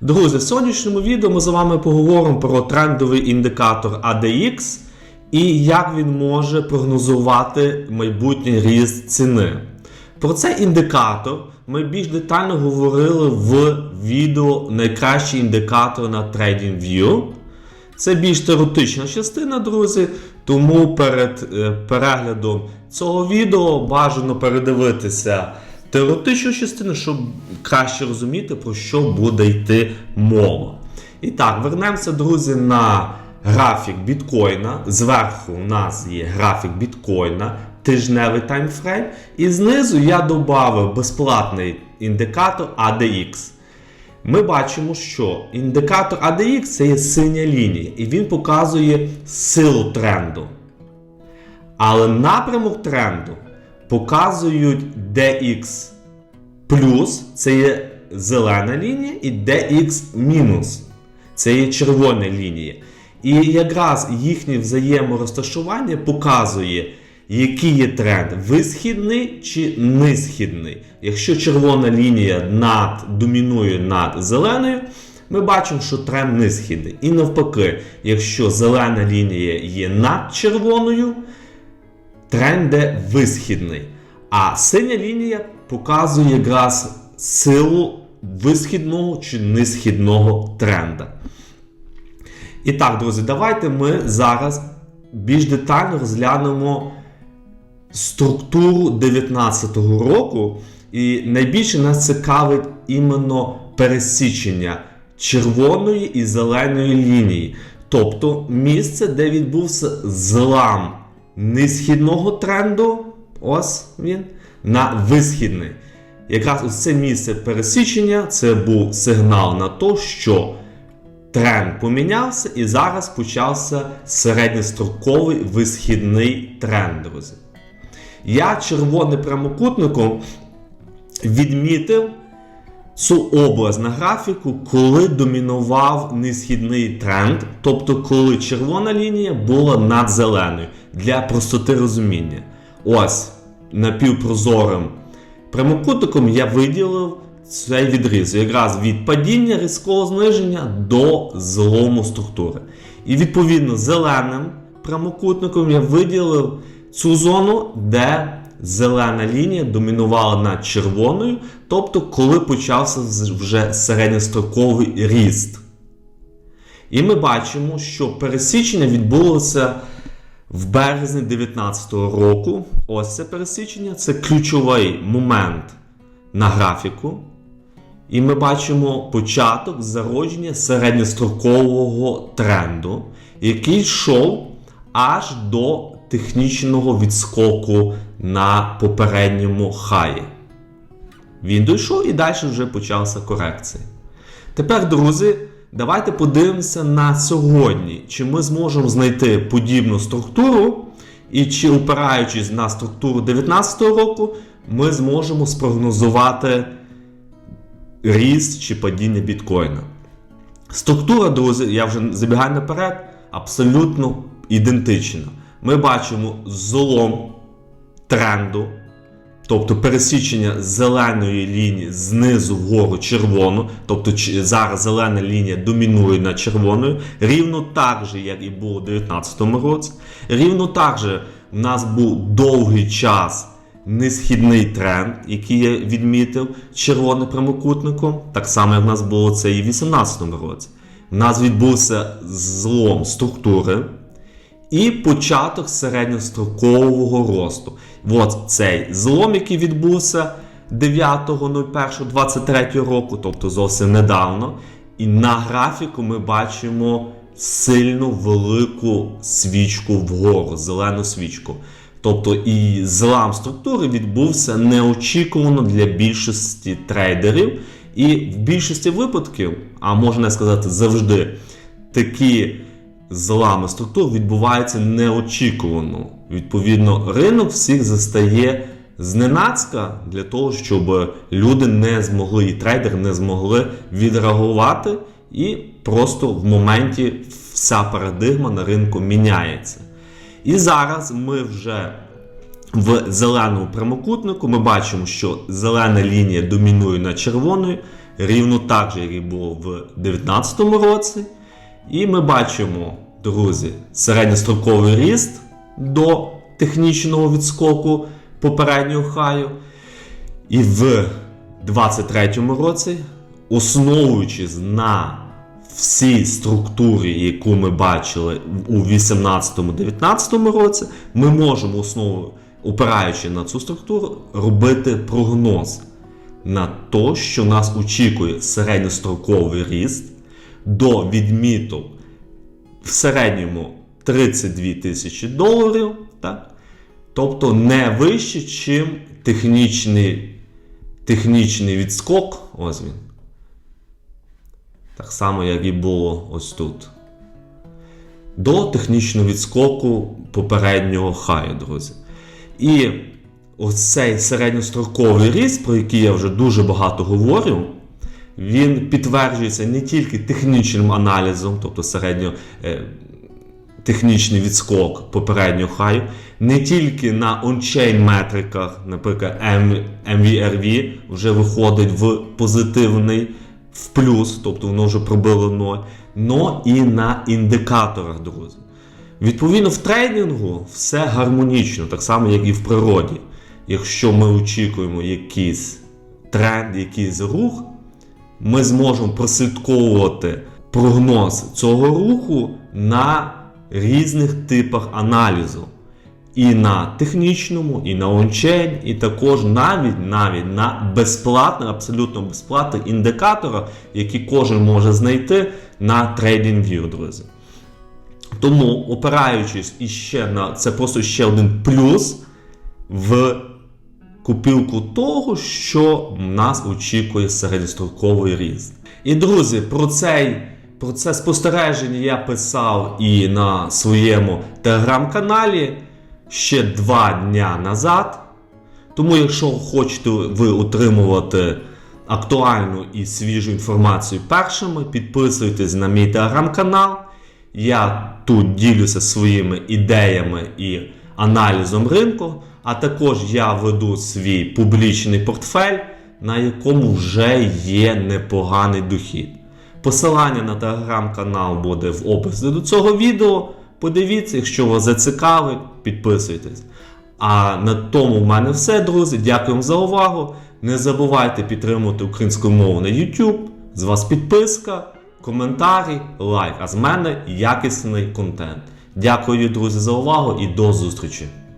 Друзі, в сьогоднішньому відео ми з вами поговоримо про трендовий індикатор ADX і як він може прогнозувати майбутній ріст ціни. Про цей індикатор ми більш детально говорили в відео Найкращий індикатор на TradingView. Це більш теоретична частина, друзі. Тому перед е, переглядом цього відео бажано передивитися теоретичну частину, щоб краще розуміти, про що буде йти мова. І так, вернемося, друзі, на графік біткоїна. Зверху у нас є графік біткоїна, тижневий таймфрейм. І знизу я додав безплатний індикатор ADX. Ми бачимо, що індикатор ADX це є синя лінія, і він показує силу тренду. Але напрямок тренду показують DX плюс це є зелена лінія, і DX мінус це є червона лінія. І якраз їхнє взаєморозташування показує, який є тренд висхідний чи нисхідний. Якщо червона лінія над, домінує над зеленою, ми бачимо, що тренд нисхідний. І навпаки, якщо зелена лінія є над червоною, тренд де висхідний. А синя лінія показує якраз силу висхідного чи нисхідного тренда. І так, друзі, давайте ми зараз більш детально розглянемо структуру 2019 року. І найбільше нас цікавить іменно пересічення червоної і зеленої лінії. Тобто місце, де відбувся злам несхідного тренду, ось він, на висхідний. Якраз ось це місце пересічення це був сигнал на те, що тренд помінявся, і зараз почався середньостроковий висхідний тренд, друзі. Я червоним прямокутником відмітив цю область на графіку, коли домінував несхідний тренд, тобто коли червона лінія була над зеленою для простоти розуміння. Ось напівпрозорим прямокутником я виділив цей відріз, якраз від падіння різкого зниження до злому структури. І відповідно зеленим прямокутником я виділив цю зону, де зелена лінія домінувала над червоною, тобто коли почався вже середньостроковий ріст. І ми бачимо, що пересічення відбулося в березні 2019 року. Ось це пересічення це ключовий момент на графіку. І ми бачимо початок зародження середньострокового тренду, який йшов аж до технічного відскоку на попередньому хаї. Він дійшов і далі вже почався корекція. Тепер, друзі, давайте подивимося на сьогодні, чи ми зможемо знайти подібну структуру, і чи, опираючись на структуру 2019 року, ми зможемо спрогнозувати ріст чи падіння біткоїна. Структура, друзі, я вже забігаю наперед, абсолютно ідентична. Ми бачимо злом тренду, тобто пересічення зеленої лінії знизу вгору червону, тобто зараз зелена лінія домінує над червоною, рівно так же, як і було у 2019 році. Рівно так же в нас був довгий час несхідний тренд, який я відмітив червоним прямокутником, так само, як в нас було це і в 2018 році. У нас відбувся злом структури і початок середньострокового росту. От цей злом, який відбувся 9.01.23 року, тобто зовсім недавно. І на графіку ми бачимо сильну велику свічку вгору, зелену свічку. Тобто і злам структури відбувся неочікувано для більшості трейдерів. І в більшості випадків, а можна сказати завжди, такі злами структур відбуваються неочікувано. Відповідно, ринок всіх застає зненацька для того, щоб люди не змогли, і трейдери не змогли відреагувати, і просто в моменті вся парадигма на ринку міняється. І зараз ми вже в зеленому прямокутнику ми бачимо, що зелена лінія домінує над червоною. рівно так же, як і було в 2019 році. І ми бачимо, друзі, середньостроковий ріст до технічного відскоку попереднього хаю. І в 2023 році, основуючись на всій структурі, яку ми бачили у 2018-2019 році, ми можемо основу, опираючи на цю структуру, робити прогноз на те, що нас очікує середньостроковий ріст до відміток в середньому 32 тисячі доларів, так? тобто не вище, чим технічний, технічний відскок. Ось він. Так само, як і було ось тут. До технічного відскоку попереднього хаю, друзі. І ось цей середньостроковий ріст, про який я вже дуже багато говорю, він підтверджується не тільки технічним аналізом, тобто середньо. е, технічний відскок попереднього хаю, не тільки на ончейн метриках, наприклад, MVRV вже виходить в позитивний в плюс, тобто воно вже пробило 0, но і на індикаторах, друзі. Відповідно, в трейдингу все гармонічно, так само, як і в природі. Якщо ми очікуємо якийсь тренд, якийсь рух, ми зможемо прослідковувати прогноз цього руху на різних типах аналізу. І на технічному, і на ончейн, і також навіть навіть на безплатних, абсолютно безплатних індикаторах, які кожен може знайти на TradingView, друзі. Тому, опираючись іще на це просто ще один плюс в купівку того, що нас очікує середньостроковий ріст. І друзі, про цей. Про це спостереження я писав і на своєму телеграм-каналі ще два дня назад. Тому, якщо хочете ви отримувати актуальну і свіжу інформацію першими, підписуйтесь на мій телеграм-канал. Я тут ділюся своїми ідеями і аналізом ринку, а також я веду свій публічний портфель, на якому вже є непоганий дохід. Посилання на телеграм-канал буде в описі до цього відео. Подивіться, якщо вас зацікавить, підписуйтесь. А на тому в мене все, друзі. Дякую за увагу. Не забувайте підтримувати українську мову на YouTube. З вас підписка, коментарі, лайк. А з мене якісний контент. Дякую, друзі, за увагу і до зустрічі!